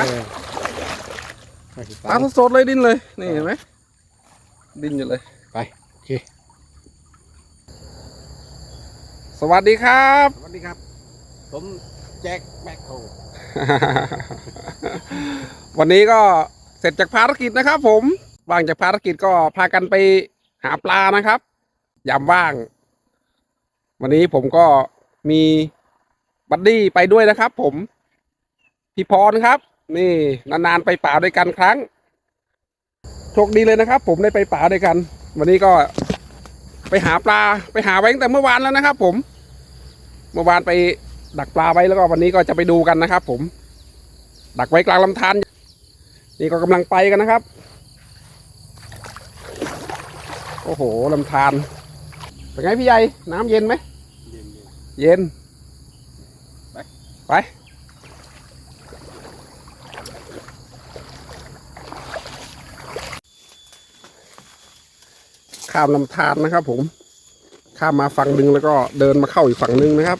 นะเออไปสิปลาสดๆเลยดิ้นเลย นี่เห็นไหมดิ้นอยู่เลย ไป โอเค สวัสดีครับ สวัสดีครับ ผมแจ็คแบ็คโฮวันนี้ก็เสร็จจากภารกิจนะครับ ผมว่างจากภารกิจก็พากันไปหาปลานะครับ ยามว่าง วันนี้ผมก็มีบัดดี้ไปด้วยนะครับ ผม พี่พรครับ นี่นานๆไปป่าด้วยกันครั้งโชคดีเลยนะครับ ผมได้ไปป่าด้วยกัน วันนี้ก็ไปหาปลาไปหาไว้ตั้งแต่เมื่อวานแล้วนะครับ ผม เมื่อวานไปดักปลาไว้แล้วก็วันนี้ก็จะไปดูกันนะครับ ผม ดักไว้กลางลำธารนี่ก็กำลังไปกันนะครับ โอ้โหลำธารเป็นไงพี่ใหญ่น้ำเย็นไหมเย็นเย็นไปไป ข้ามลำธารนะครับ ผม ข้ามมาฝั่งหนึ่งแล้วก็เดินมาเข้าอีกฝั่งหนึ่งนะครับ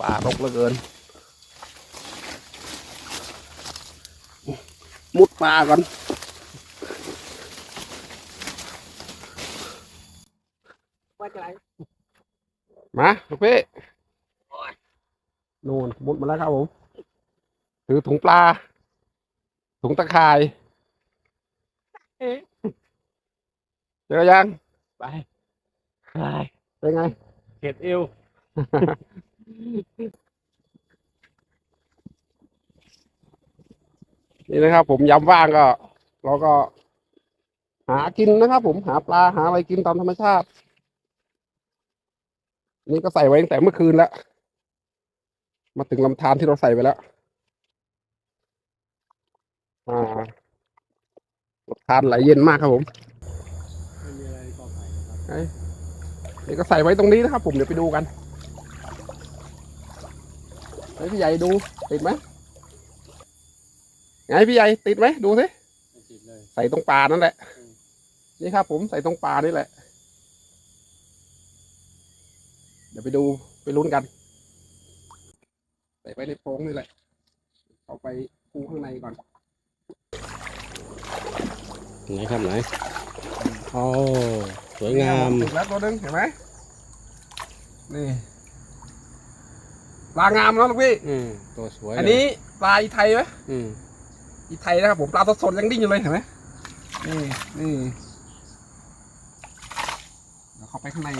ป่ารกเหลือเกิน มุดป่าก่อนมาลูกพี่นู่นมุดมาแล้วครับผมถือถุงปลา ถุงตะข่าย เจอยังไปไปเป็นไงเข็ดเอวนี่นะครับ ผมยามว่างก็ เราก็ หากินนะครับผมหาปลาหาอะไรกินตามธรรมชาติ นี่ก็ใส่ไว้ตั้งแต่เมื่อคืนแล้ว มาถึงลำธารที่เราใส่ไปแล้วอ่าลำธารไหลเย็นมากครับผมไม่มีอะไรก็ ไผ่นะครับนี่ก็ใส่ไว้ตรงนี้นะครับ ผมเดี๋ยวไปดูกันให้พี่ใหญ่ดูติดไหมไงพี่ใหญ่ติดไหมดูสิไม่ติดเลยใส่ตรงปลานั่นแหละอืมนี่ครับ ผมใส่ตรงปลานี่แหละ เดี๋ยวไปดูไปลุ้นกัน ใส่ไปในโพรงนี่แหละเอาไปปูข้างในก่อน ไหนครับไหน โอ้สวยงามติดแล้วตัวหนึงเห็นไหมนี่ปลางามแล้วลูกพี่อืมตัวสวยอันนี้ปลาอีไทยไหมอืมอีไทยนะครับผมปลาสดๆยังดิ้นอยู่เลยเห็นไหมนี่นี่เดี๋ยวเข้าไปข้างใน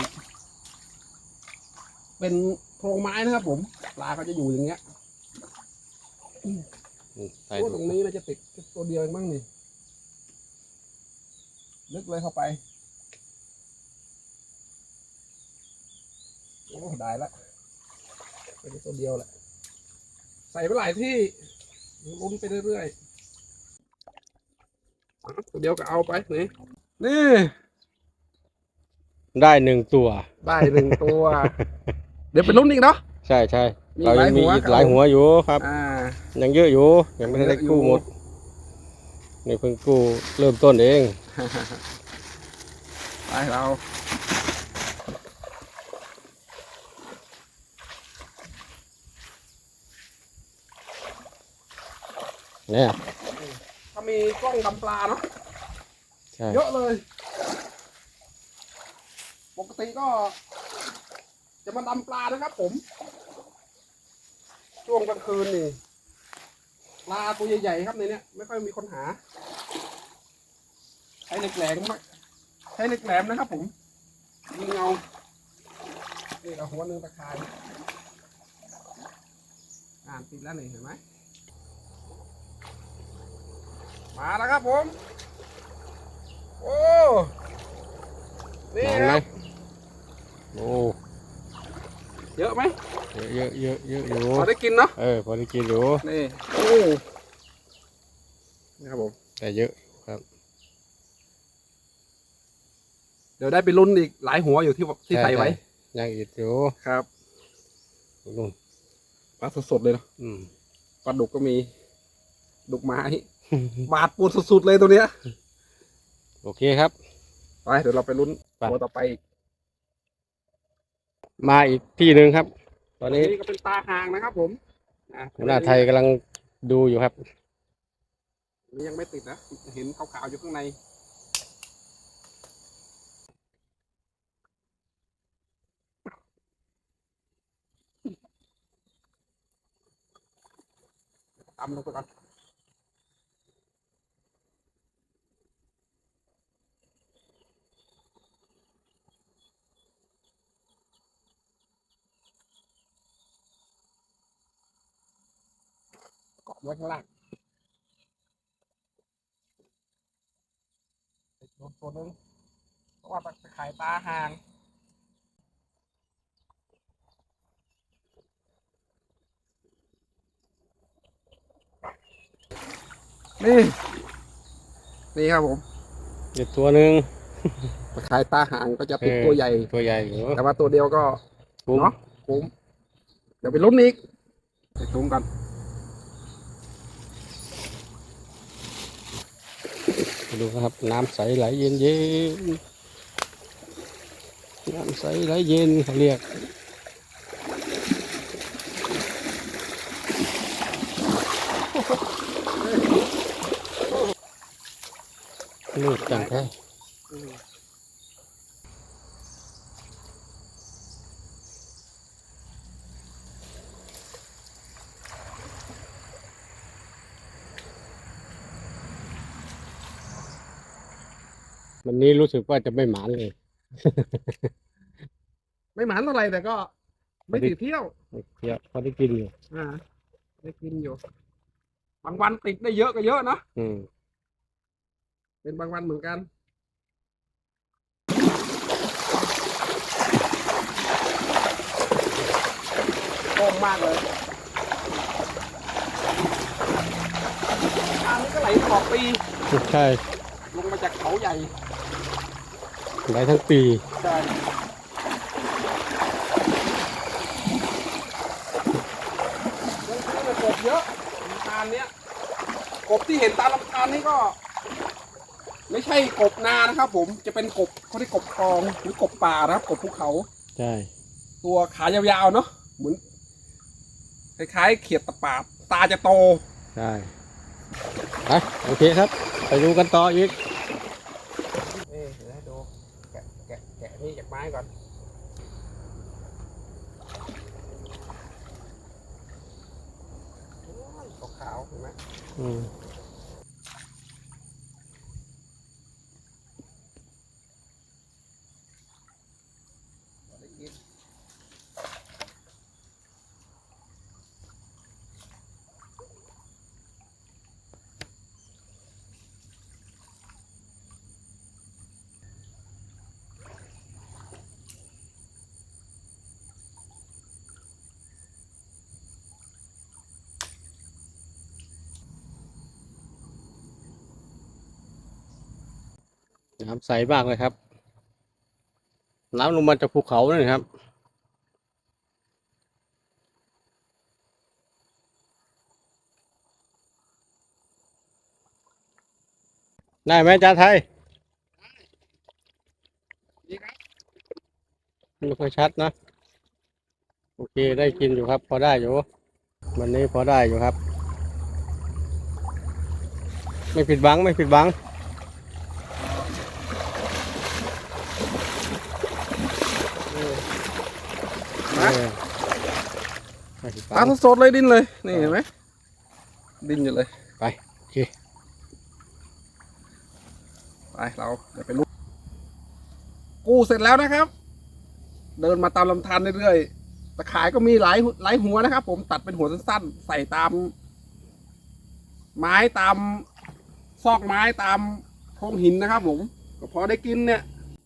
เป็นโพรงไม้นะครับผมปลาเขาจะอยู่อย่างเงี้ยใส่โอ้ตรงนี้เราจะติดแค่ตัวเดียวเองมั้งนี่ ลึกเลยเข้าไปโอ้ได้ละเป็นตัวเดียวแหละ ใส่ไปหลายที่ลุ้นไปเรื่อยๆอะตัวเดียวก็เอาไปนี่นี่ได้หนึ่งตัว ได้หนึ่งตัว เดี๋ยวไปลุ้นอีกเนาะใช่ใช่มีเราหลายัยงมีหัวอีกหลายหัวอยู่ครับอ่ายังเยอะอยู่ยังไม่ได้กู้หมด นี่เพิ่งกู้เริ่มต้นเองไปเราเนี่ยถ้ามีกล้องดำปลาเนาะใช่เยอะเลย ปกติก็ จะมาดำปลานะครับผม ช่วงกลางคืนนี่ ปลาตัวใหญ่ๆครับในเนี้ย ไม่ค่อยมีคนหาใช้ เหล็กแหลมมากใช้เหล็กแหลมนะครับผมยิงเงานี่เราหัวหนึ่งตะข่ายอ่านติดแล้วนี่เห็นไหมมาแล้วครับผม โอ้นี่หมานคไหมรับโอ้เยอะไหมเยอะเยอะเยอะเยอะอยู่พอได้กินเนาะเออพอได้กินอยู่นี่โอ้นี่ครับผมแต่เยอะ เดี๋ยวได้ไปลุ้นอีกหลายหัวอยู่ที่ที่ใส่ไว้ ยังอีกอยู่ครับนู่นปลาสดๆเลยเนาะอืมปลาดุกก็มีดุกไม้ บาดปูดสุดๆเลยตัวเนี้ย โอเคครับ ไปเดี๋ยวเราไปลุ้นไปหัวต่อไปอีก มาอีกที่หนึ่งครับ ตอนอันนี้นี้ก็เป็นตาหางนะครับผมอะหัวหน้าไทยกำลังดูอยู่ครับนี่ยังไม่ติดนะ เห็นขาวๆอยู่ข้างใน ตำลงไปก่อนเกาะไว้ข้างล่างโดนตัวนึงเพราะว่าไปขายปลาห่าง นี่ นี่ครับผมเด็ดตัวหนึ่งไปขายปลาห่างก็จะติดเออตัวใหญ่ ตัวใหญ่อยู่แต่ว่าตัวเดียวก็คุ้มเนาะคุ้มเดี๋ยวไปลุ้นอีกไปลุ้นกันดูครับน้ำใสไหลเย็นเย็นน้ำใสไหลเย็นเขาเรียก ลูกจังแท้วันนี้รู้สึกว่าจะไม่หมานเลย ไม่หมานเท่าไหร่แต่ก็ ไม่ติดเที่ยวเดี๋ยวพอได้กินอยู่ อ่า ได้กินอยู่ บางวันติดได้เยอะก็เยอะนะอืม เป็นบางวันเหมือนกันโล่งมากเลยทางนี้ก็ไหลตลอดปี ใช่ลงมาจากเขาใหญ่ ไหลทั้งปี ใช่ลงทุนกบเยอะลำธารเนี้ยกบที่เห็นตามลำธารนี่ก็ ไม่ใช่กบนานะครับ ผมจะเป็นกบเขาเรียกกบคลองหรือกบป่านะครับกบภูเขา ใช่ ตัวขายาวๆเนาะเหมือนคล้ายๆเขียดตะปาดตาจะโต ใช่ไปโอเคครับ ไปดูกันต่ออีก นี่เดี๋ยวให้ดูแกะแกะแกะนี่จากไม้ก่อนโอ้ยขาวๆเห็นไหม อืม ได้กิน น้ำใสมากเลยครับ น้ำลงมาจากภูเขาเลยครับ ได้ไหมอาจารย์ไทยนี่ครับไม่ค่อยชัดนะ โอเคได้กินอยู่ครับ พอได้อยู่ วันนี้พอได้อยู่ครับ ไม่ผิดหวังไม่ผิดหวัง นะเออไม่ผิดหตาวังสดๆเลยดิ้นเลย นี่เห็นไหมดิ้นอยู่เลย ไป โอเค ไป เราเดี๋ยวไปลุ้นกู้เสร็จแล้วนะครับ เดินมาตามลำธารเรื่อยๆตะข่ายก็มีหลายหลายหัวนะครับ ผมตัดเป็นหัวสั้นๆ ใส่ตาม ไม้ตาม ซอกไม้ตามโพรงหินนะครับผม ก็พอได้กินเนี่ย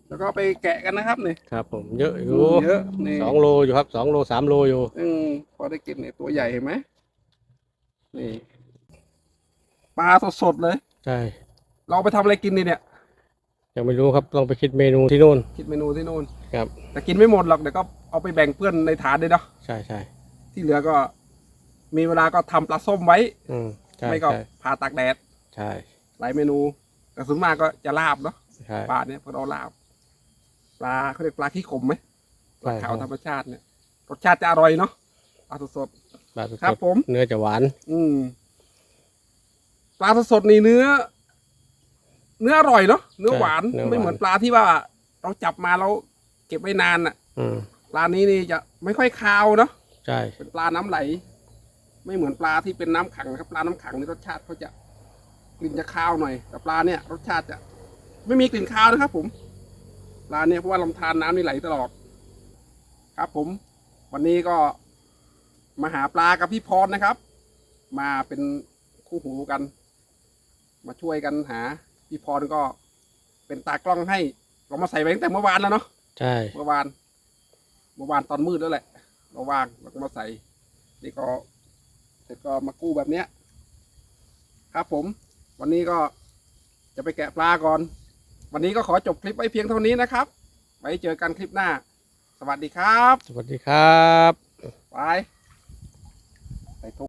แล้วก็ไปแกะกันนะครับเนี่ยครับผมเยอะอยู่เยอะนี่สองโลอยู่ครับสองโลสามโลอยู่อืมพอได้กินเนี่ยตัวใหญ่เห็นไหมนี่ปลาสดๆเลย ใช่เราไปทำอะไรกินดีเนี่ย ยังไม่รู้ครับต้องไปคิดเมนูที่นู่น คิดเมนูที่นู่นครับ แต่กินไม่หมดหรอกเดี๋ยวก็เอาไปแบ่งเพื่อนในฐานเลยเนาะใช่ใช่ที่เหลือก็ มีเวลาก็ทำปลาส้มไว้ อืมใช่ไม่ก็ใช่ผ่าตากแดด ใช่หลายเมนู แต่ส่วนมากก็จะลาบเนาะใช่ปลาเนี่ยพอเราลาบ ปลาเขาเรียกปลาขี้ขมไหมปลาใช่ขาวธรรมชาติเนี่ยรสชาติจะอร่อยเนาะปลาสดปลาสดครับ ผม เนื้อจะหวาน อืมปลาสดๆนี่เนื้อ เนื้ออร่อยเนาะเนื้อหวาน ไม่เหมือนปลาที่ว่า เราจับมาแล้วเก็บไว้นานอะอืมปลานี้นี่จะไม่ค่อยคาวเนาะใช่ เป็นปลาน้ำไหล ไม่เหมือนปลาที่เป็นน้ำขังนะครับ ปลาน้ำขังนี่รสชาติเขาจะกลิ่นจะคาวหน่อย แต่ปลาเนี่ย รสชาติจะ ไม่มีกลิ่นคาวนะครับ ผม ปลาเนี่ยเพราะว่าลำธารน้ำนี่ไหลตลอด ครับ ผม วันนี้ก็มาหาปลากับพี่พรนะครับ มาเป็นคู่หูกัน มาช่วยกันหา พี่พรก็เป็นตากล้องให้ เรามาใส่ไว้ตั้งแต่เมื่อวานแล้วเนาะใช่เมื่อวาน เมื่อวานตอนมืดแล้วแหละ เราว่างเราก็มาใส่นี่ก็เสร็จก็มากู้แบบเนี้ย ครับผม วันนี้ก็จะไปแกะปลาก่อน วันนี้ก็ขอจบคลิปไว้เพียงเท่านี้นะครับ ไว้เจอกันคลิปหน้า สวัสดีครับ สวัสดีครับ ไปใส่ถุง